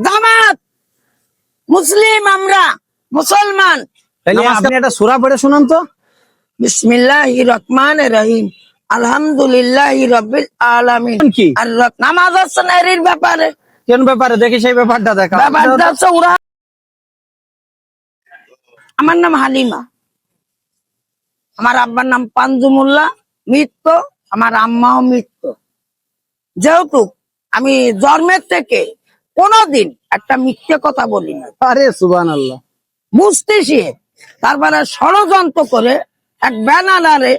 জামাত! মুসলিম আমরা মুসলমান। আপনি একটা সুরা পড়ে শুনান তো। বিসমিল্লাহ রহমান রহিম আলহামদুলিল্লাহ রবিল আলামিন কি? আর নামাজ হচ্ছে নারীর ব্যাপারে। কোন ব্যাপারে? দেখি সেই ব্যাপারটা দেখা। ব্যাপারটা হচ্ছে ওরা আমার নাম হালিমা। আমার আব্বার নাম পাঞ্জুমুল্লাহ মৃত্য আমার আম্মাও মৃত্য যেহেতু আমি জন্মের থেকে কোনোদিন একটা মিথ্যে কথা বলি না। আরে সুবান আল্লাহ বুঝতেছি তারপরে ষড়যন্ত্র করে এক ব্যানারে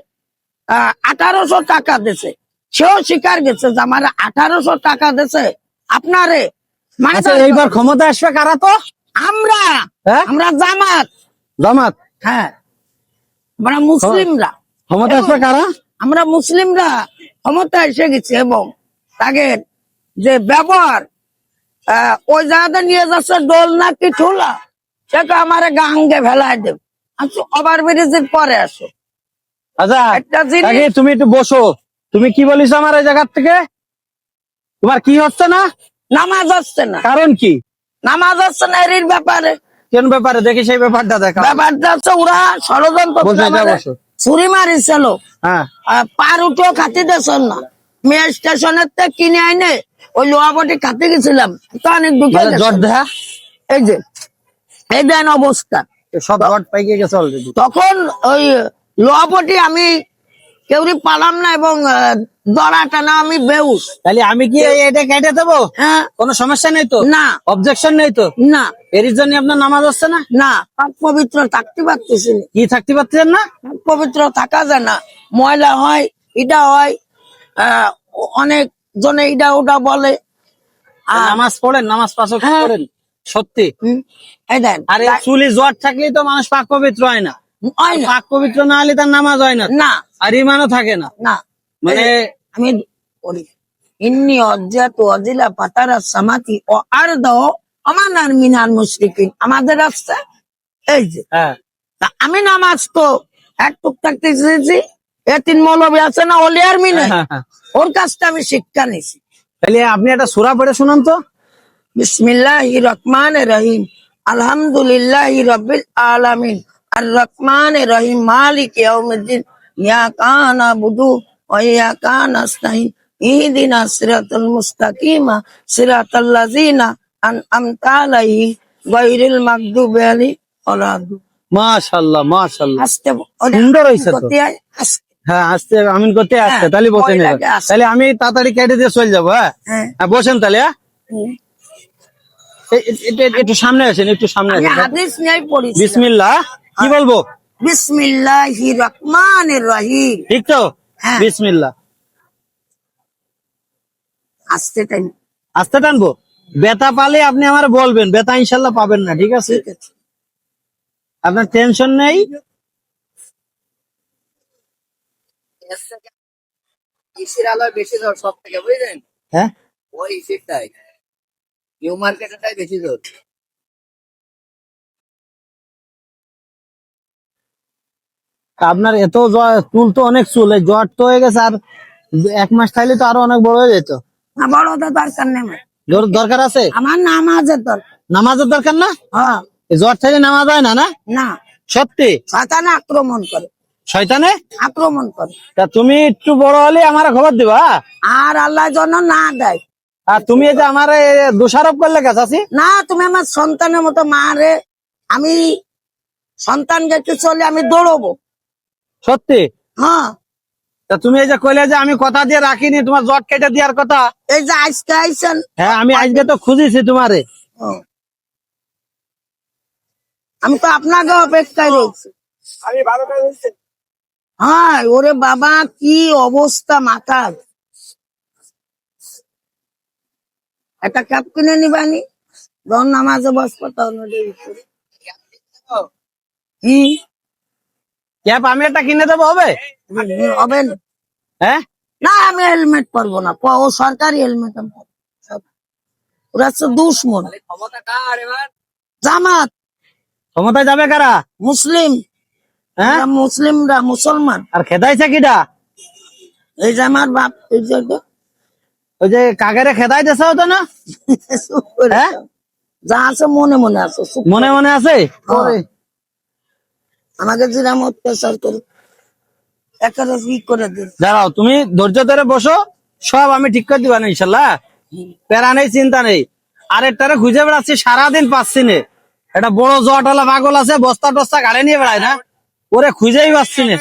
আঠারোশো টাকা দিছে সেও স্বীকার গেছে যে আমার আঠারোশো টাকা দিছে আপনারে মানে আচ্ছা এইবার ক্ষমতা আসবে কারা তো? আমরা হ্যাঁ? আমরা জামাত। জামাত? হ্যাঁ আমরা মুসলিমরা। ক্ষমতা আসবে কারা? আমরা মুসলিমরা ক্ষমতা এসে গেছি এবং তাদের যে ব্যবহার ওই জায়গাতে নিয়ে যাচ্ছে ডোল নাকি ঠোলা সেটা আমার গাঙ্গে ভেলায় দেব। আচ্ছা ওভার ব্রিজের পরে আসো। আচ্ছা তুমি একটু বসো। তুমি কি বলিস আমার এই জায়গার থেকে? তোমার কি হচ্ছে না? নামাজ হচ্ছে না। কারণ কি? নামাজ হচ্ছে না এর ব্যাপারে। কোন ব্যাপারে? দেখি সেই ব্যাপারটা দেখা ব্যাপারটা হচ্ছে ওরা ষড়যন্ত্র। ছুরি মারিছিল হ্যাঁ। পার উঠেও খাতে দেছেন না। মেয়ে স্টেশনের কিনে আইনে ওই লোহাপটি খাতে গেছিলাম তো অনেক মানে জ্বর দেখা এই যে এই দেন অবস্থা। সব পাইকে গেছে অলরেডি তখন ওই লোহাপটি আমি কেউরি পালাম না এবং আহ, দড়া টানা আমি বেউস। তাহলে আমি কি এটা কেটে দেবো? হ্যাঁ। কোনো সমস্যা নেই তো? না। অবজেকশন নেই তো? না। এর জন্য আপনার নামাজ হচ্ছে না? না। পাক পবিত্র থাকতে পারতেছি কি থাকতে পারছেন না? পবিত্র থাকা যায় না। ময়লা হয় এটা হয় আহ, অনেক জনে এটা ওটা বলে। নামাজ পড়েন নামাজ পাশ হ্যাঁ। করেন সত্যি। হুম, এই আরে চুলি জ্বর থাকলেই তো মানুষ পাক পবিত্র হয় না। পাক পবিত্র না হলে তার নামাজ হয় না। না। আর ইমানও থাকে না। না। মানে আমি করি ইন্নি অজ্জাত অজিলা পাতারা সামাতি ও আর দাও আমার আর মিনার মুশরিকিন। আমাদের রাস্তা এই যে। হ্যাঁ। আমি নামাজ তো এক টুক থাকতে চেয়েছি এ তিন মৌলবী আছে না অলিয়ার মিনে হ্যাঁ, হ্যাঁ। ওর কাছটা আমি শিক্ষা নিছি তাহলে আপনি একটা সুরা পড়ে শুনান তো। বিসমিল্লাহ রহমান রহিম আলহামদুলিল্লাহ রবিল আলামিন আর রহমান রহিম মালিক ইয়াউমিদ্দিন ইয়া কানা কানা ইহদিনা সিরাতাল মুস্তাকিমা সিরাতাল লাযিনা আনআমতা আলাইহি গায়রিল মাগদুবি আলাইহিম ওয়ালাদ মাশাল্লাহ মাশাল্লাহ আস্তে সুন্দর হয়েছে তো। হয়, আস্তে আসতে আমিন করতে আসতে হ্যাঁ, তাহলে বসে আসতে। তাহলে আমি তাড়াতাড়ি কেটে দিয়ে চলে যাব হ্যাঁ? হ্যাঁ। হ্যাঁ বসেন তাহলে হ্যাঁ? একটু সামনে আসেন একটু সামনে আসেন বিসমিল্লাহ কি বলব? বিসমিল্লাহি রহমানির রহিম। ঠিক তো। বিসমিল্লাহ। আস্তে টাইম। আস্তে টানবো? বেতা পালে আপনি আমার বলবেন বেতা ইনশাল্লাহ পাবেন না ঠিক আছে? আপনার টেনশন নেই? ইসির আলোয় বেশি সব থেকে বুঝলেন? হ্যাঁ? ওই ইসিরটাই নিউ মার্কেটটাই বেশি আপনার এত জ্বর- চুল তো অনেক চুল এই জ্বর তো হয়ে গেছে আর এক মাস থাকলে তো আরও অনেক বড় হয়ে যেত। বড় তো দরকার নেই। দরকার আছে? আমার নামাজের দরকার। নামাজের দরকার না? হ্যাঁ। জ্বর থাকলে নামাজ হয় না না? না। সত্যি? শয়তান আক্রমণ করে। শয়তানে? আক্রমণ করে। তা তুমি একটু বড় হলে আমার খবর দিবা হ্যাঁ? আর আল্লাহ যেন না দেয়। আর তুমি এই যে আমার দোষারোপ করলে গেছে না তুমি আমার সন্তানের মতো মারে আমি সন্তানকে একটু চলে আমি দৌড়বো। সত্যি? হ্যাঁ। তা তুমি এই যে কইলে যে আমি কথা দিয়ে রাখিনি তোমার জট কেটে দেওয়ার কথা? এই যে আজকে আইসেন হ্যাঁ আমি আজকে তো খুঁজেছি তোমারে। আমি তো আপনাকে অপেক্ষায় রয়েছি। হ্যাঁ ওরে বাবা কি অবস্থা মাথার? একটা ক্যাপ কিনে নিবানি যখন নামাজে বসবো তখন। হুম, ক্যাপ আমি একটা কিনে দেবো হবে? হবে না। হ্যাঁ? না আমি হেলমেট পরবো না। ও সরকারি হেলমেট। ওরা হচ্ছে দুশ্মন। জামাত। ক্ষমতায় যাবে কারা? মুসলিম। হ্যাঁ? মুসলিমরা মুসলমান। আর খেদাইছে কিটা এই যে আমার বাপ এই যে ওই যে কাকেরে খেদাই দেশা হতো না হ্যাঁ? যা আছে মনে মনে আছে মনে মনে আছে? ওরে, আমাকে যেরকম অত্যাচার করে। ই করে দিন। দাঁড়াও তুমি ধৈর্য ধরে বসো। সব আমি ঠিক করে দিবা না ইনশাল্লাহ। প্যারা নেই চিন্তা নেই। আরেকটারে খুঁজে বেড়াচ্ছি সারাদিন পাচ্ছি নে। একটা বড় জটলা পাগল আছে বস্তা টস্তা গাড়ি নিয়ে বেড়ায় না? ওরে খুঁজেই পাচ্ছি না।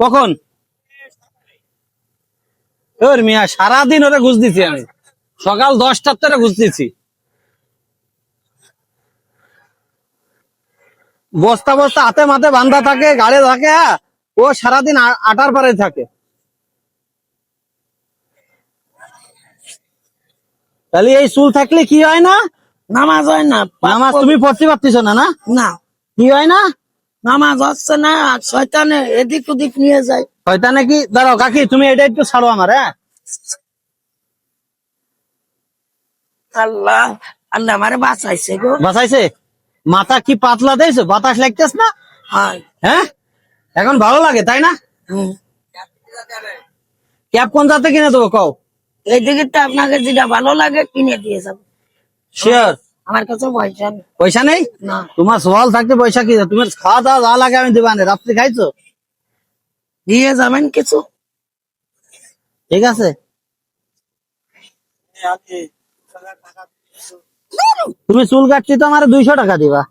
কখন? ওর মিয়া সারাদিন ওরে ঘুষ দিছি আমি। সকাল দশটার থেকে ঘুষ দিছি। বস্তা বস্তা হাতে মাথে বান্ধা থাকে গাড়ি থাকে হ্যাঁ, ও সারাদিন আটার পারে থাকে। তাহলে এই চুল থাকলে কি হয় না? নামাজ হয় না। নামাজ তুমি পড়তে পারতেছ না না? না। কি হয় না? নামাজ হচ্ছে না আর শয়তানে এদিক ওদিক নিয়ে যায়। হয়তো নাকি দাঁড়াও কাকি তুমি এটা একটু ছাড়ো আমার হ্যাঁ? আল্লাহ আল্লাহ আমারে বাঁচাইছে গো। বাঁচাইছে? মাথা কি পাতলা দিয়েছ? বাতাস লাগতেছ না? হয়। এখন ভালো লাগে তাই না? কোন জাতে কিনে দেবো কও? এই দিকে আপনাকে যেটা ভালো লাগে কিনে দিয়ে যাব। শিওর আমার কাছে পয়সা নেই। পয়সা নেই? না। তোমার সওয়াল থাকতে পয়সা কি? তোমার খাওয়া দাওয়া যা লাগে আমি দেবানে রাত্রি খাইছো? দিয়ে যাবেন কিছু? ঠিক আছে। তুমি চুল কাটছি তো আমার দুইশো টাকা দিবা।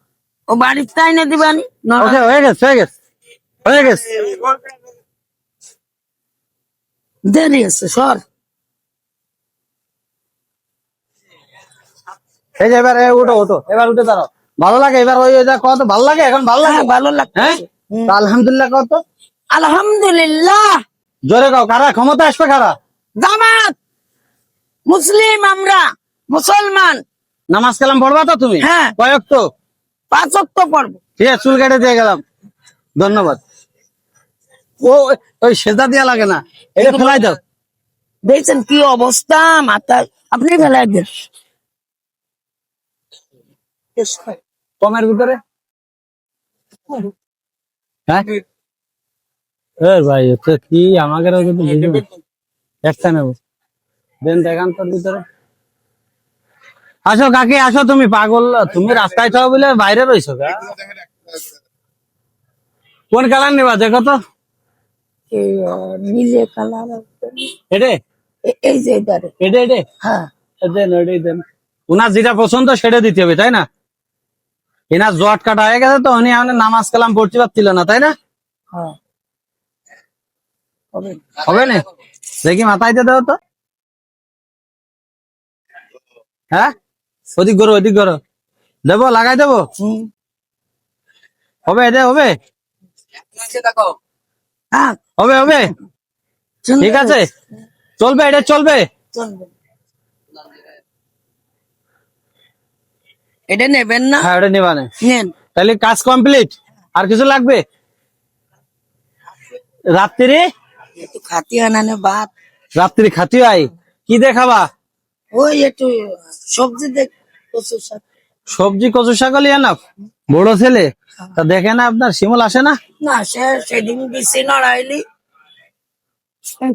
ও বাড়ির তাই না দিবানি ওকে হয়ে গেছে হয়ে গেছে হয়ে গেছে। দেরি আছে সর। এই যে এবার উঠো উঠো। এবার উঠে দাঁড়াও। ভালো লাগে এবার ওই কত ভালো লাগে এখন ভালো লাগে? হ্যাঁ ভালো হ্যাঁ? আলহামদুলিল্লাহ কত? আলহামদুলিল্লাহ। জোরে কাও কারা? ক্ষমতা আসবে কারা? জামাত। মুসলিম আমরা মুসলমান। নামাজ কালাম পড়বা তো তুমি? হ্যাঁ। কয়েক তো? পাঁচ অক্ট পড়ব। ঠিক আছে চুল কেটে দিয়ে গেলাম। ধন্যবাদ। ও ওই সেদা দেওয়া লাগে না। এটা ফেলাই দাও। দেখছেন কি অবস্থা? মাথায় আপনি ফেলাই দেন। কমের ভিতরে? হ্যাঁ? এ ভাই এটা কি আমাকে একটা নেব। দেন দেখান তোর ভিতরে। আসো কাকি আসো তুমি পাগল তুমি রাস্তায় থাকো বলে বাইরে রইছো? কোন কালার নেবা দেখো তো। নীলে কালার এটে? এই যে এটারে। এটে এটে? হ্যাঁ। দেন দেন। উনার যেটা পছন্দ সেটা দিতে হবে তাই না? এনার জট কাটা হয়ে গেছে তো উনি আমাদের নামাজ কালাম পড়তে পারছিল না তাই না? হ্যাঁ। হবে। হবে না? দেখি মাথায় দিয়ে দাও তো। হ্যাঁ? ওদিক করো ওদিক করো। দেবো লাগাই দেবো? হুম। হবে এটা হবে। হ্যাঁ হবে হবে। ঠিক আছে। চলবে এটা চলবে। চলবে। এটা নেবেন না। হ্যাঁ ওটা নেবা নেন। তাহলে কাজ কমপ্লিট? আর কিছু লাগবে? রাত্রি? খাতি আনানে ভাত। রাত্রি খাতি আই কি দেখাবা? ওই একটু সবজি দেখ। সবজি কচু শাকলি এনাফ? বড় ছেলে? তা দেখে না আপনার শিমল আসে না? না সে সেদিন দিছি নড়াইলি।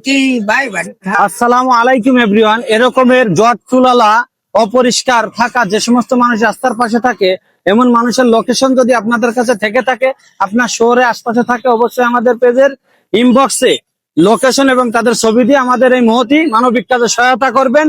কি ভাই ভাই আসসালামু আলাইকুম এভরিওয়ান এরকমের জট চুলালা অপরিষ্কার থাকা যে সমস্ত মানুষ রাস্তার পাশে থাকে, এমন মানুষের লোকেশন যদি আপনাদের কাছে থেকে থাকে, আপনার শহরে আশপাশে থাকে, অবশ্যই আমাদের পেজের ইনবক্সে লোকেশন এবং তাদের ছবি দিয়ে আমাদের এই মহতি মানবিক কাজে সহায়তা করবেন।